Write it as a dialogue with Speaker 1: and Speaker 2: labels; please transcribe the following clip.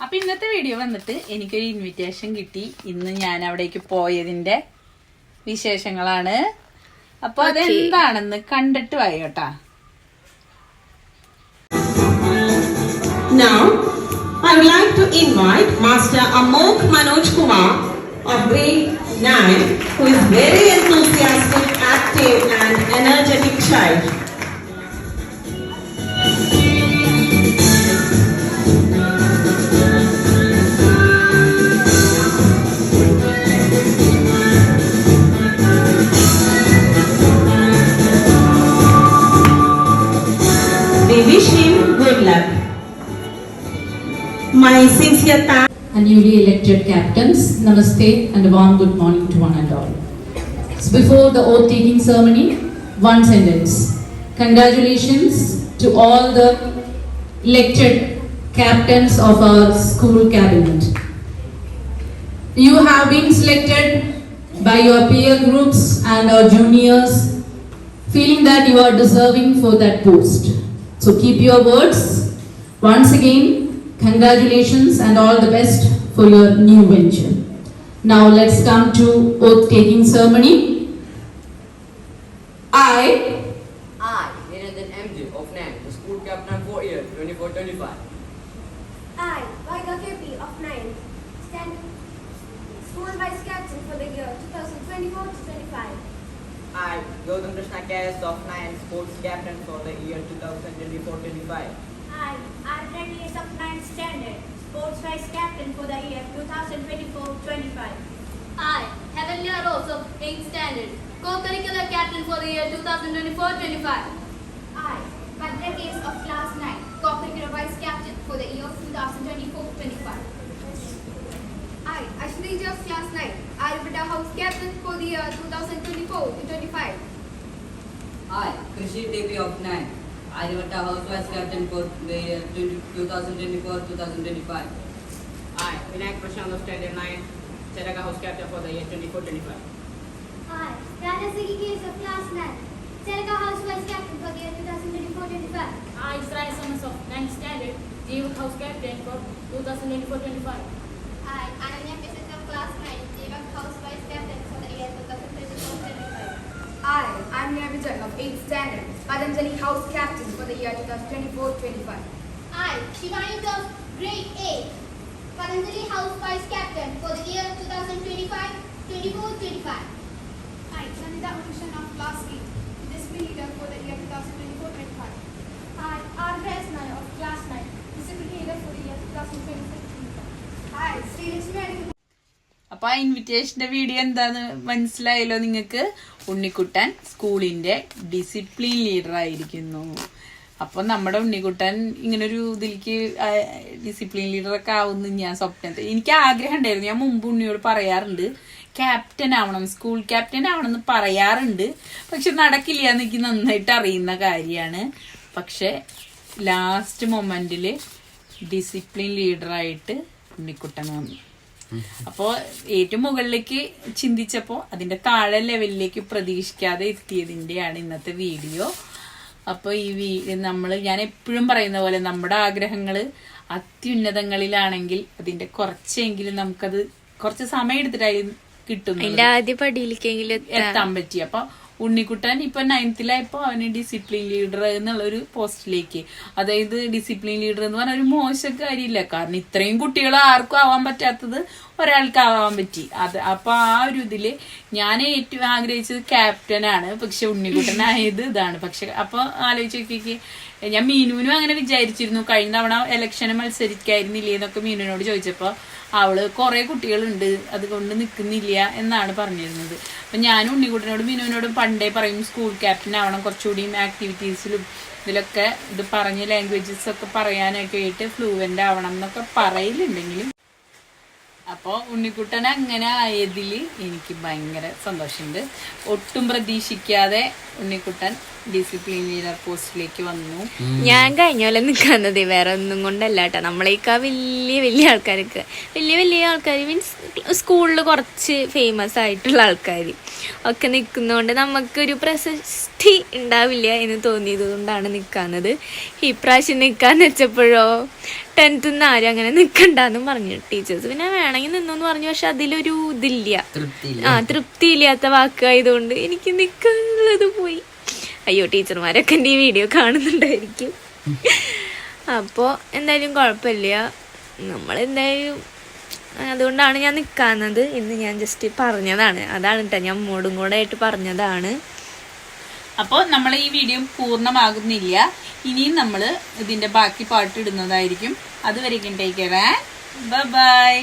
Speaker 1: അപ്പൊ ഇന്നത്തെ വീഡിയോ വന്നിട്ട് എനിക്കൊരു ഇൻവിറ്റേഷൻ കിട്ടി. ഇന്ന് ഞാൻ അവിടേക്ക് പോയതിന്റെ വിശേഷങ്ങളാണ്. അപ്പൊ അതെന്താണെന്ന് കണ്ടിട്ട് വായോട്ടാ
Speaker 2: Now, I would like to invite Master Amok Manoj Kumar of grade 9, who is very We wish him good luck. My sincere thanks.
Speaker 3: and newly elected captains, namaste and a warm good morning to one and all. So before the oath taking ceremony, one sentence. Congratulations to all the elected captains of our school cabinet. You have been selected by your peer groups and our juniors, feeling that you are deserving for that post. So keep your words. Once again, congratulations and all the best for your new venture. Now let's come to oath taking ceremony. I
Speaker 4: I, Niranjan MJ of NAM, the school captain for year 24-25.
Speaker 5: I, Vaiga KP of 9, stand school vice captain for the year 2024 to 25.
Speaker 4: I, Gautam Krishna KS of 9, sports captain for the year 2024-25.
Speaker 5: I, R. Reddy of 9 standard, sports vice captain for the year 2024-25.
Speaker 6: I, Heavenly Rose of 8th Standard, co-curricular captain for the year 2024-25.
Speaker 5: I, Bhadra Case of class 9, co-curricular vice captain for the year 2024-25. I, Ashwini of class 9, Ayurveda house captain for the year 2024-25.
Speaker 7: Hi, Krishi Devi of 9. Aryavata House Vice Captain for the year 2024-2025.
Speaker 4: I, Vinayak Prashant of standard 9, Charaga house captain for the year 24-25.
Speaker 5: I, Rana Sigi Case of class 9, Selga house vice captain for the year 2024-25.
Speaker 6: I, Israel Summers of 9th Standard, Jeev House captain for 2024-25.
Speaker 5: I, Ananya Kisses of class 9, Jeevak house vice captain for the year 2024-25.
Speaker 8: I, I'm Nia Vijay of 8th standard, Patanjali House Captain for the year 2024-25.
Speaker 5: I, Shivani of grade 8, Patanjali house vice captain for the year 2025-24-25.
Speaker 8: I, Sanita Unishan of class 8, discipline leader for the year 2024-25.
Speaker 5: I, R.
Speaker 1: അപ്പൊ ആ ഇൻവിറ്റേഷന്റെ video എന്താന്ന് മനസ്സിലായല്ലോ നിങ്ങൾക്ക്? ഉണ്ണിക്കുട്ടൻ സ്കൂളിന്റെ discipline leader ആയിരിക്കുന്നു. അപ്പൊ നമ്മുടെ ഉണ്ണിക്കുട്ടൻ ഇങ്ങനെ ഒരു ഇതിലേക്ക് ഡിസിപ്ലിൻ ലീഡറൊക്കെ ആവുന്നു ഞാൻ സ്വപ്നത്തിൽ. എനിക്ക് ആഗ്രഹം ഉണ്ടായിരുന്നു. ഞാൻ മുമ്പ് ഉണ്ണിയോട് പറയാറുണ്ട് ക്യാപ്റ്റൻ ആവണം സ്കൂൾ ക്യാപ്റ്റൻ ആവണം എന്ന് പറയാറുണ്ട്. പക്ഷെ നടക്കില്ല എന്ന് എനിക്ക് നന്നായിട്ട് അറിയുന്ന കാര്യമാണ്. പക്ഷെ ലാസ്റ്റ് മൊമെന്റിൽ ഡിസിപ്ലിൻ ലീഡറായിട്ട് ഉണ്ണിക്കുട്ടൻ വന്നു. അപ്പോ ഏറ്റവും മുകളിലേക്ക് ചിന്തിച്ചപ്പോ അതിന്റെ താഴെ ലെവലിലേക്ക് പ്രതീക്ഷിക്കാതെ എത്തിയതിന്റെയാണ് ഇന്നത്തെ വീഡിയോ അപ്പൊ ഈ വീ നമ്മൾ ഞാൻ എപ്പോഴും പറയുന്ന പോലെ നമ്മുടെ ആഗ്രഹങ്ങൾ അത്യുന്നതങ്ങളിലാണെങ്കിൽ അതിന്റെ കുറച്ചെങ്കിലും നമുക്കത് കുറച്ച് സമയം എടുത്തിട്ടായി
Speaker 9: കിട്ടും
Speaker 1: എത്താൻ പറ്റി. അപ്പൊ ഉണ്ണിക്കുട്ടൻ ഇപ്പൊ നയൻത്തിലായപ്പോ അവന് ഡിസിപ്ലിൻ ലീഡർ എന്നുള്ള ഒരു പോസ്റ്റിലേക്ക് അതായത് ഡിസിപ്ലിൻ ലീഡർ എന്ന് പറഞ്ഞ ഒരു മോശം കാര്യമില്ല. കാരണം ഇത്രയും കുട്ടികൾ ആർക്കും ആവാൻ പറ്റാത്തത് ഒരാൾക്ക് ആവാൻ പറ്റി. അത് അപ്പൊ ആ ഒരു ഇതിൽ ഞാൻ ഏറ്റവും ആഗ്രഹിച്ചത് ക്യാപ്റ്റനാണ്. പക്ഷെ ഉണ്ണിക്കുട്ടനായത് ഇതാണ്. പക്ഷെ അപ്പൊ ആലോചിച്ച് നോക്കിക്ക് ഞാൻ മീനുവിനും അങ്ങനെ വിചാരിച്ചിരുന്നു. കഴിഞ്ഞ തവണ ഇലക്ഷന് മത്സരിക്കായിരുന്നില്ലേ എന്നൊക്കെ മീനുവിനോട് ചോദിച്ചപ്പോ അവൾ കുറെ കുട്ടികളുണ്ട് അതുകൊണ്ട് നിൽക്കുന്നില്ല എന്നാണ് പറഞ്ഞിരുന്നത്. അപ്പൊ ഞാനും ഉണ്ണിക്കുട്ടനോടും മീനുവിനോടും പണ്ടേ പറയും സ്കൂൾ ക്യാപ്റ്റൻ ആവണം കുറച്ചുകൂടിയും ആക്ടിവിറ്റീസിലും ഇതിലൊക്കെ ഇത് പറഞ്ഞ് ലാംഗ്വേജസ് ഒക്കെ പറയാനൊക്കെ ആയിട്ട് ഫ്ലൂവന്റ് ആവണം എന്നൊക്കെ പറയലുണ്ടെങ്കിലും അപ്പോൾ ഉണ്ണിക്കുട്ടൻ അങ്ങനെ ആയതിൽ എനിക്ക് ഭയങ്കര സന്തോഷമുണ്ട്. ഒട്ടും പ്രതീക്ഷിക്കാതെ ഉണ്ണിക്കുട്ടൻ ഡിസിപ്ലിൻ ലീഡർ പോസ്റ്റിലേക്ക് വന്നു.
Speaker 9: ഞാൻ കഴിഞ്ഞ പോലെ നിൽക്കുന്നത് വേറെ ഒന്നും കൊണ്ടല്ല കേട്ടോ. നമ്മളേക്കാ വലിയ വലിയ ആൾക്കാർക്ക് വലിയ വലിയ ആൾക്കാർ മീൻസ് സ്കൂളിൽ കുറച്ച് ഫേമസ് ആയിട്ടുള്ള ആൾക്കാർ ഒക്കെ നിൽക്കുന്നതുകൊണ്ട് നമുക്കൊരു പ്രശസ്തി ഉണ്ടാവില്ല എന്ന് തോന്നിയത് കൊണ്ടാണ് നിൽക്കുന്നത് ഇപ്രാവശ്യം നിൽക്കാൻ വെച്ചപ്പോഴോ ടെൻത്ത് നിന്ന് ആരും അങ്ങനെ നിൽക്കണ്ടെന്നും പറഞ്ഞു. ടീച്ചേഴ്സ് പിന്നെ വേണമെങ്കിൽ നിന്നോന്ന് പറഞ്ഞു പക്ഷെ അതിലൊരു ഇതില്ല.
Speaker 7: തൃപ്തിയില്ല.
Speaker 9: ആ തൃപ്തിയില്ലാത്ത വാക്കായതുകൊണ്ട് എനിക്ക് നിൽക്കാനുള്ളത് പോയി. അയ്യോ ടീച്ചർമാരൊക്കെ എന്റെ ഈ വീഡിയോ കാണുന്നുണ്ടായിരിക്കും. അപ്പോൾ എന്തായാലും കുഴപ്പമില്ല. നമ്മൾ എന്തായാലും അതുകൊണ്ടാണ് ഞാൻ നിൽക്കാന്നത് ഇന്ന് ഞാൻ ജസ്റ്റ് പറഞ്ഞതാണ്. അതാണ് കേട്ടോ ഞാൻ മോടും കൂടെ ആയിട്ട് പറഞ്ഞതാണ്.
Speaker 1: അപ്പോൾ നമ്മൾ ഈ വീഡിയോ പൂർണമാകുന്നില്ല. ഇനിയും നമ്മൾ ഇതിന്റെ ബാക്കി പാട്ട് ഇടുന്നതായിരിക്കും. അതുവരെയും ടേക്ക് കെയർ ബൈ